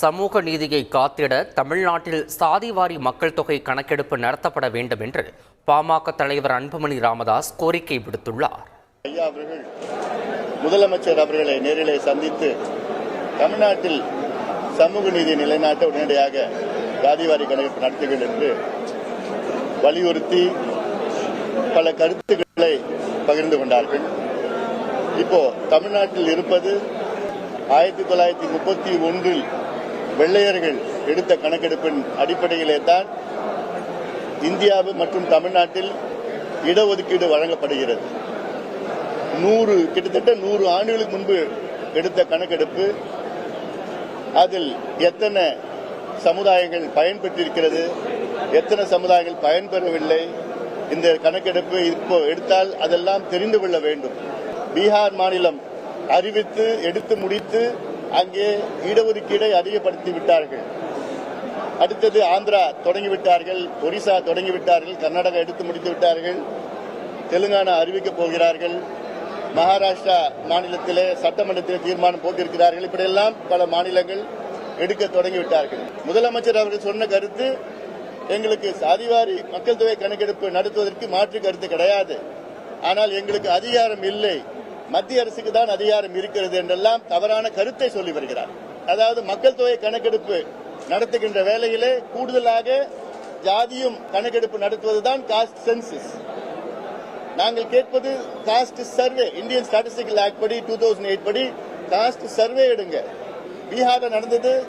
சமூக நீதியை காத்திட தமிழ்நாட்டில் சாதிவாரி மக்கள் தொகை கணக்கெடுப்பு நடத்தப்பட வேண்டும் என்று பாமக தலைவர் அன்புமணி ராமதாஸ் கோரிக்கை விடுத்துள்ளார். ஐயா அவர்கள் முதலமைச்சர் அவர்களை நேரிலே சந்தித்து தமிழ்நாட்டில் சமூக நீதி நிலைநாட்ட உடனடியாக சாதிவாரி கணக்கெடுப்பு நடத்துகள் என்று வலியுறுத்தி பல கருத்துக்களை பகிர்ந்து கொண்டார்கள். இப்போ தமிழ்நாட்டில் இருப்பது ஆயிரத்தி தொள்ளாயிரத்தி முப்பத்தி ஒன்றில் வெள்ளையர்கள் எடுத்த கணக்கெடுப்பின் அடிப்படையிலே தான் இந்தியாவு மற்றும் தமிழ்நாட்டில் இடஒதுக்கீடு வழங்கப்படுகிறது. நூறு கிட்டத்தட்ட நூறு ஆண்டுகளுக்கு முன்பு எடுத்த கணக்கெடுப்பு அதில் எத்தனை சமுதாயங்கள் பயன்பெற்றிருக்கிறது எத்தனை சமுதாயங்கள் பயன்பெறவில்லை இந்த கணக்கெடுப்பு இப்போ எடுத்தால் அதெல்லாம் தெரிந்து கொள்ள வேண்டும். பீகார் மாநிலம் அறிவித்து எடுத்து முடித்து அங்கே இடஒதுக்கீடை அதிகப்படுத்தி விட்டார்கள். அடுத்தது ஆந்திரா தொடங்கிவிட்டார்கள் ஒரிசா தொடங்கிவிட்டார்கள் கர்நாடகா எடுத்து முடித்து விட்டார்கள் தெலுங்கானா அறிவிக்கப் போகிறார்கள் மகாராஷ்டிரா மாநிலத்திலே சட்டமன்றத்தில் தீர்மானம் போட்டிருக்கிறார்கள் இப்படியெல்லாம் பல மாநிலங்கள் எடுக்க தொடங்கிவிட்டார்கள் முதலமைச்சர் அவர்கள் சொன்ன கருத்து எங்களுக்கு சாதிவாரி மக்கள் தொகை கணக்கெடுப்பு நடத்துவதற்கு மாற்று கருத்து கிடையாது. ஆனால் எங்களுக்கு அதிகாரம் இல்லை. மத்திய அரசுக்கு தான் அதிகாரம் இருக்கிறது என்றெல்லாம் தவறான கருத்தை சொல்லி வருகிறார். அதாவது மக்கள் தொகை கணக்கெடுப்பு நடத்துகின்ற வேலையிலே கூடுதலாக ஜாதியும் கணக்கெடுப்பு நடத்துவதுதான் காஸ்ட் சென்சஸ் நாங்கள் கேட்பது caste survey Indian statistical act படி டூ தௌசண்ட் எயிட் படி காஸ்ட் சர்வே எடுங்க. பீகார்ல நடந்தது